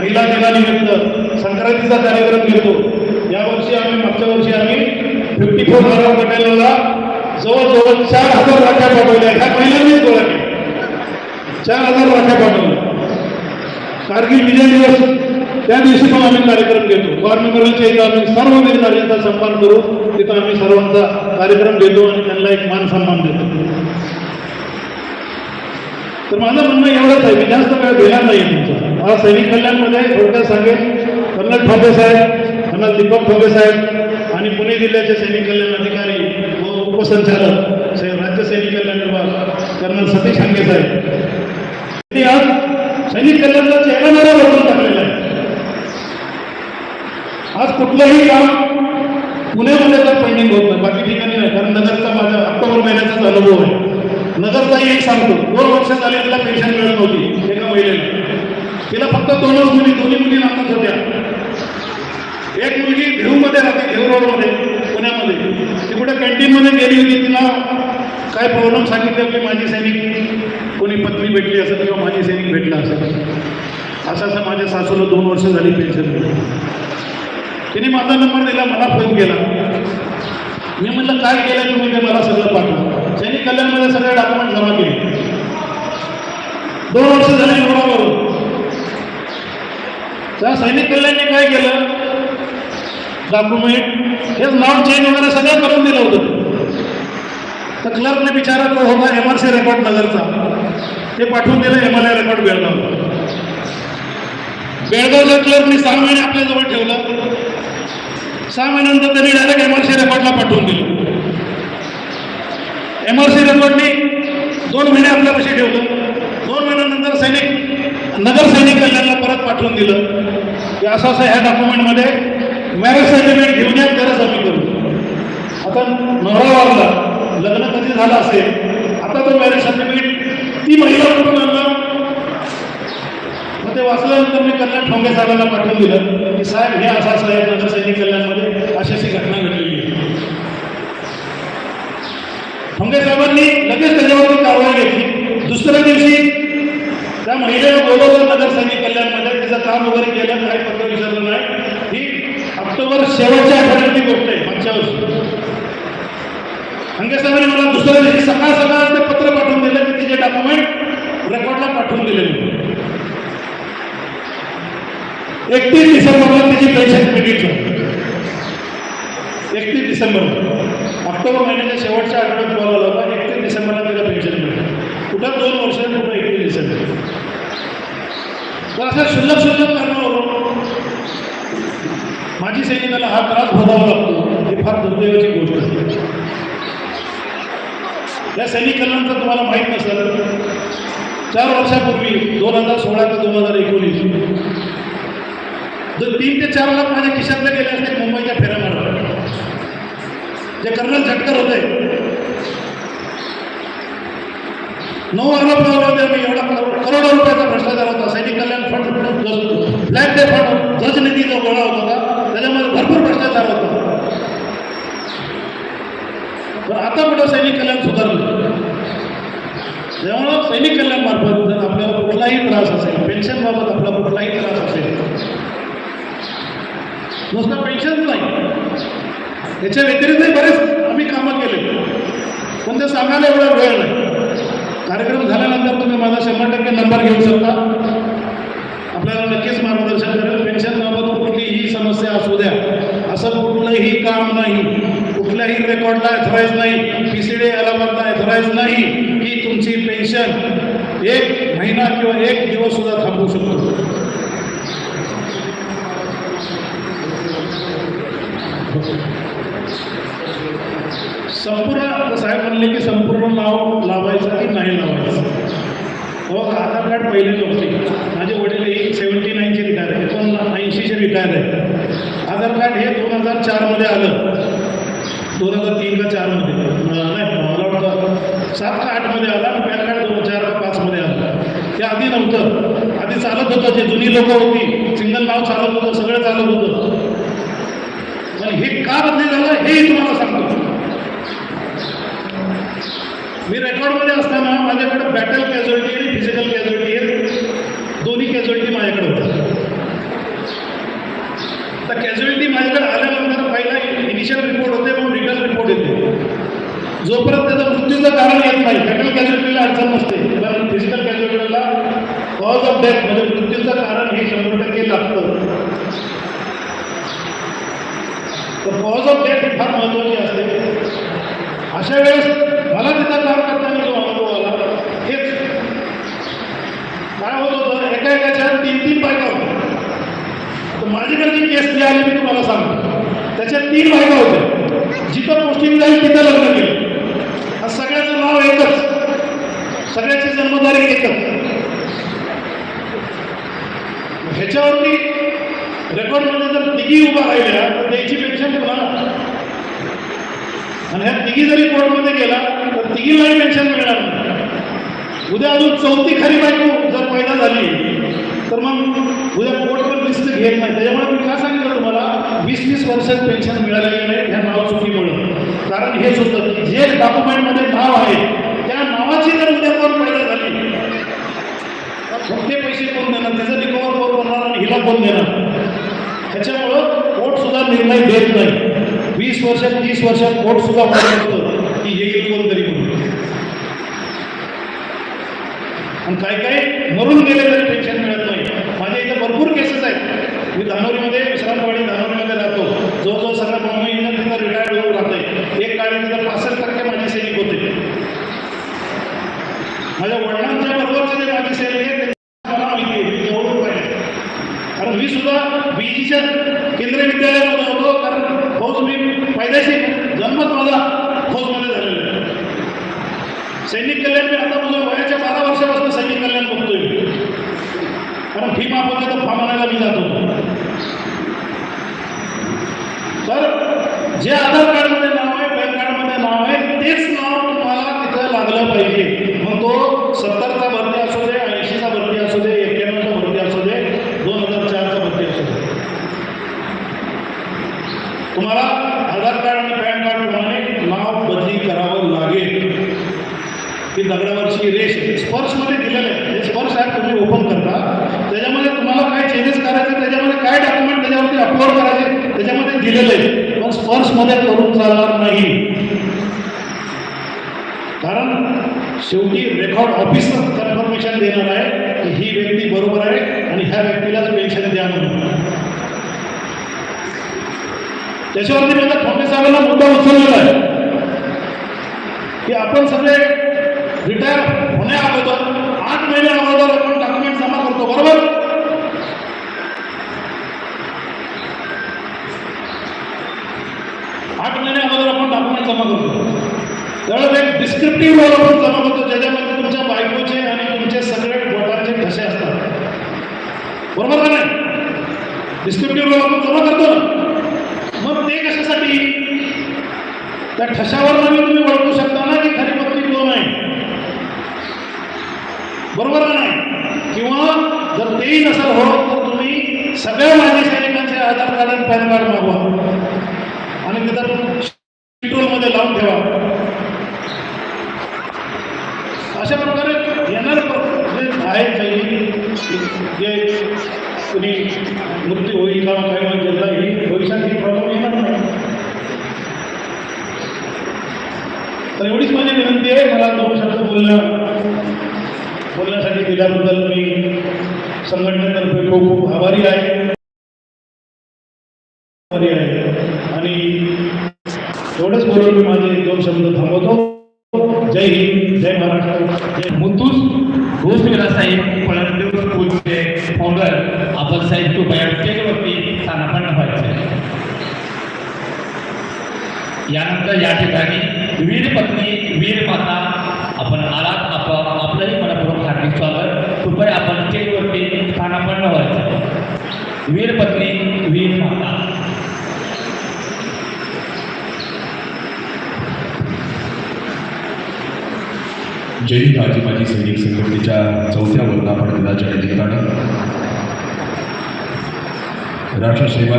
महिला दिनानिमित्त संक्रांतीचा कार्यक्रम घेतो. यावर्षी आम्ही मागच्या वर्षी आम्ही फिफ्टी फोर हजार पटेलला जवळजवळ चार हजार राख्या पाठवल्या. ह्या महिलांनीच गोळा केल्या. चार हजार राख्या पाठवल्या. कारगिल विजय दिवस त्या दिवशी पण आम्ही कार्यक्रम घेतो. वॉर इथं आम्ही सर्व वीर सन्मान करू. तिथं आम्ही सर्वांचा कार्यक्रम घेतो आणि त्यांना एक मान सन्मान देतो. तर माझं म्हणणं एवढंच आहे मी जास्त वेळ दिला नाही तुमचा. मला सैनिक कल्याणमध्ये थोडक्यात सांगेन कर्नल ठोके साहेब कर्नल दीपक ठोके साहेब आणि पुणे जिल्ह्याचे सैनिक कल्याण अधिकारी व उपसंचालक राज्य सैनिक कल्याण विभाग कर्नल सतीश हांगे साहेब. आज सैनिक कल्याणचा चेहरा नारा बदलून टाकलेला आहे. आज कुठलंही काम पुण्यामध्ये तर पेंडिंग होत नाही बाकी ठिकाणी नाही कारण नगरचा माझा ऑक्टोबर महिन्याचाच अनुभव आहे. नगरचाही एक सांगतो दोन वर्ष झाले त्याला पेन्शन मिळत नव्हती एका महिलेला. तिला फक्त दोनच मुली दोन्ही मुली नातच होत्या एक मुलगी घेऊमध्ये राहते घेऊ रोडमध्ये पुण्यामध्ये. ती कुठे कॅन्टीनमध्ये गेली होती तिला काय प्रॉब्लेम सांगितले की माझी सैनिक कोणी पत्नी भेटली असेल किंवा माझी सैनिक भेटला असेल. असं असं माझ्या सासूला दोन वर्ष झाली पेन्शन तिने माझा नंबर दिला मला फोन केला. मी म्हटलं काय केलं तुम्ही ते मला सगळं पाठवलं सैनिक कल्याणमध्ये सगळे डॉक्युमेंट जमा केले. दोन वर्ष झाले निवडावरून त्या सैनिक कल्याणने काय केलं? डॉक्युमेंट हेच नाव चेंज वगैरे सगळं करून दिलं होतं. तर क्लर्कने बिचारा तो होता एम आर सी रेकॉर्ड नगरचा. ते पाठवून दिलं M R I record Belgaum. बेळगावच्या क्लर्कने सहा महिने आपल्याजवळ ठेवलं. सहा महिन्यानंतर त्यांनी डायरेक्ट एम आर सी रेकॉर्डला पाठवून दिलं. एम आर सी रेकॉर्डने दोन महिने आपल्यापाशी ठेवलं. दोन महिन्यानंतर सैनिक नगर सैनिक कल्याणला परत पाठवून दिलं. की असं असं ह्या डॉक्युमेंटमध्ये मॅरेज सर्टिफिकेट घेऊन या तरच आम्ही करू. आता नवरा वागला लग्न कधी झालं असेल आता तो मॅरेज सर्टिफिकेट ती महिला कुठून आणला मग ते वाचल्यानंतर मी कल्याण ठोंगे साहेबांना पाठवून दिलं की साहेब हे असं असं आहे नगर सैनिक कल्याणमध्ये अशी अशी घटना घडलेली आहे. ठोंगे साहेबांनी लगेच त्याच्यावरती कारवाई घेतली दुसऱ्या दिवशी त्या महिलेला बोलवलं नगर सैनिक कल्याणमध्ये त्याचं काम वगैरे केलं काही पत्र विचारलं नाही. ही ऑक्टोबर शेवटच्या आठवड्यातली गोष्ट आहे मागच्या वर्षी. साहेबांनी मला दुसऱ्या दिवशी सकाळ सकाळ ते पत्र पाठवून दिलं की तिचे डॉक्युमेंट रेकॉर्डला पाठवून दिले एकतीस डिसेंबरला तिची पेन्शन क्रेडिट एकतीस डिसेंबर. ऑक्टोबर महिन्याच्या शेवटच्या आठवड्यात बोलावला होता एकतीस डिसेंबरला तिला पेन्शन मिळाली. कुठं दोन वर्ष तर अशा शुल्लक शुल्लक कारणावरून माझी सैनिकाला हा त्रास भोगावा लागतो. हे फार दुर्दैवाची गोष्ट आहे. या सैनिक कल्याणचं तुम्हाला माहीत नसेल चार वर्षापूर्वी दोन हजार सोळा ते दोन हजार एकोणीस जर तीन ते चार लाख माझ्या खिशातले गेले असते मुंबईच्या फेऱ्यामार्फत जे कर्नल झटकर होते. नऊ अरब लावले होते आम्ही एवढा करोड- करोडो सैनिक कल्याण फंड ब्लॅक डे फंड ध्वज निधी जो गोळा होत होता त्याच्यामध्ये भरपूर भ्रष्टाचार होता. पण आता कुठं सैनिक कल्याण सुधारलं? जेव्हा सैनिक कल्याण मार्फत जर आपल्याला कुठलाही त्रास असेल पेन्शन बाबत आपला कुठलाही त्रास असेल नुसतं पेन्शन नाही. याच्या व्यतिरिक्तही बरेच आम्ही कामं केले. पण ते सांगायला एवढा वेळ नाही. कार्यक्रम झाल्यानंतर तुम्ही माझा शंभर टक्के नंबर घेऊ शकता आपल्याला नक्कीच मार्गदर्शन करेल पेन्शनबाबत कुठलीही समस्या असू द्या असं कुठलंही काम नाही कुठल्याही रेकॉर्डला ॲथराईज नाही पी सी डी नाही की तुमची पेन्शन एक महिना किंवा एक दिवस सुद्धा थांबवू शकतो. संपूर्ण साहेब म्हणले की संपूर्ण नाव लावायचं की नाही लावायचं. हो आधार कार्ड पहिले नव्हते. माझे वडील सेवन्टी नाईनचे रिटायर आहे पण ऐंशीचे रिटायर आहे आधार कार्ड हे दोन हजार चारमध्ये आलं. चारमध्ये. नाही मला वाटतं सात का आठमध्ये आला आणि पॅन कार्ड दोन चार का पाचमध्ये आला. ते आधी नव्हतं. आधी चालत होतं जे जुनी लोक होती. सिंगल नाव चालत होतं सगळं चालत होतं. पण हे का बदली झालं हेही तुम्हाला सांगतो. मी रेकॉर्डमध्ये असताना माझ्याकडे बॅटल कॅज्युअलिटी आणि फिजिकल कॅज्युअलिटी हे दोन्ही कॅज्युअलिटी माझ्याकडे होत्या. कॉज ऑफ डेथ म्हणजे मृत्यूचं कारण हे शंभर टक्के लागतं. तर कॉज ऑफ डेथ फार महत्वाची असते. अशा वेळेस मला तिथं काम करताना जो अनुभव आला हेच. काय होत होतं एका एकाच्या तीन तीन बायका होत्या. तर माझ्याकडे जी केस आली मी तुम्हाला सांगतो. त्याच्या तीन बायका होत्या. जिथं पोस्टिंग जाईल तिथं लग्न केलं. सगळ्याचं नाव एकच. सगळ्याची जन्मदारी एकच. ह्याच्यावरती रेकॉर्डमध्ये जर तिघी उभा राहिल्या तर द्यायची पेन्शन कोणाला आणि ह्या तिघी जरी कोर्टमध्ये गेला तर तिघीलाही पेन्शन मिळणार नाही. उद्या अजून चौथी खरी बायको जर पैदा झाली तर मग उद्या कोर्ट पण लिस्ट घेत नाही. त्याच्यामुळे मी काय सांगितलं तुम्हाला वीस वीस वर्षात पेन्शन मिळालेली नाही ह्या नाव चुकीमुळे. कारण हेच होतं की जे डॉक्युमेंटमध्ये नाव आहे त्या नावाची जर उद्या कोण पैदा मग ते पैसे कोण देणार? त्याचं रिकवर कोण बनणार आणि हिला कोण देणार? त्याच्यामुळं कोर्ट सुद्धा निर्णय देत नाही. वीस वर्षात तीस वर्षात कोर्ट सुद्धा म्हणत की हे कोणतरी म्हणून. आणि काही काही मरून गेले तरी पेन्शन मिळत नाही. माझ्या इथं भरपूर केसेस आहेत. मी धानोरीमध्ये विश्रामवाडी धानोरीमध्ये राहतो. जवळजवळ सगळ्या मुंबईनं तिथं रिटायर्ड होऊन राहते. एक काळी तिथं पासष्ट टक्के माझे सैनिक होते माझ्या वडिलांच्या बरोबरचे जे माझे सैनिक आहेत त्यांची मला माहिती आहे मी जवळून पाहिजे कारण मी सुद्धा केंद्रीय विद्यालयामध्ये होतो कारण फौज मी फायदेशीर जन्मच माझा फौजमध्ये झालेला आहे. सैनिक कल्याण मी आता माझ्या वयाच्या बारा वर्षापासून सैनिक कल्याण बघतोय मी. कारण फी माफ तर फॉर्म आणायला मी जातो. तर जे आधार कार्डमध्ये नाव आहे पॅन कार्डमध्ये नाव आहे तेच नाव तुम्हाला तिथं लागलं पाहिजे मग तो सत्तरचा भरती असू दे ऐंशीचा भरती असू दे एक्क्याण्णवचा भरती असू दे दोन हजार चारचा भरती असू दे तुम्हाला आधार कार्ड आणि पॅन कार्ड प्रमाणे नाव बदली करावं लागेल की दगडावरची रेष स्पर्शमध्ये दिलेलं आहे. स्पर्श ॲप तुम्ही ओपन करता. त्याच्यामध्ये तुम्हाला काय चेंजेस करायचे त्याच्यामध्ये काय डॉक्युमेंट त्याच्यावरती अपलोड करायचे त्याच्यामध्ये दिलेलं आहे. पण स्पर्शमध्ये करून चालणार नाही. कारण शेवटी रेकॉर्ड ऑफिसर कन्फर्मेशन देणार आहे की ही व्यक्ती बरोबर आहे आणि ह्या व्यक्तीलाच पेन्शन द्या म्हणून. त्याच्यावरती माझ्या ठाकरे साहेबांना मुद्दा उचललेला आहे. की आपण सगळे रिटायर होण्या अगोदर आठ महिने अगोदर आपण डॉक्युमेंट जमा करतो बरोबर? आठ महिने अगोदर आपण डॉक्युमेंट जमा करतो. त्यावेळेस एक डिस्क्रिप्टिव्ह रोल आपण जमा करतो ज्याच्यामध्ये तुमच्या बायकोचे आणि तुमचे सगळे बोटांचे ठसे असतात. बरोबर का नाही? डिस्क्रिप्टिव्ह रोल आपण जमा करतो मग ते कशासाठी? त्या ठशावर तुम्ही ओळखू शकता ना की खरी पत्नी कोण आहे? बरोबर नाही? किंवा जर तेही नसेल हो तर तुम्ही सगळ्या माझ्या सैनिकांचे आधार कार्ड आणि पॅन कार्ड मागवा. आणि तिथं पेट्रोलमध्ये लावून ठेवा. अशा प्रकारे येणार जे काही जे कुणी मृत्यू होईल किंवा काही होईल ही भविष्यात ही प्रॉब्लेम येणार नाही. तर एवढीच माझी विनंती आहे मला दोन शब्द बोलणं बोलण्यासाठी दिल्याबद्दल मी संघटनेतर्फे खूप खूप आभारी आहे. आहे. आणि एवढंच बोलून मी माझे दोन शब्द थांबवतो. जय हिंद जय महाराष्ट्र जय मुत्तूस घोषवेला साहेब पळणदेव स्कूलचे फाउंडर आपण साहेब कृपया स्टेजवरती स्थानापन्न व्हायचे. यानंतर या ठिकाणी वीर पत्नी वीर माता आपण आलात आप आपलंही मनपूर्वक हार्दिक स्वागत. कृपया आपण स्टेजवरती स्थानापन्न व्हायचं. वीर पत्नी वीर माता. जय हिंद माझी सैनिक संघटनेच्या चौथ्या वर्धापन दिनाच्या निमित्तानं राष्ट्रसेवा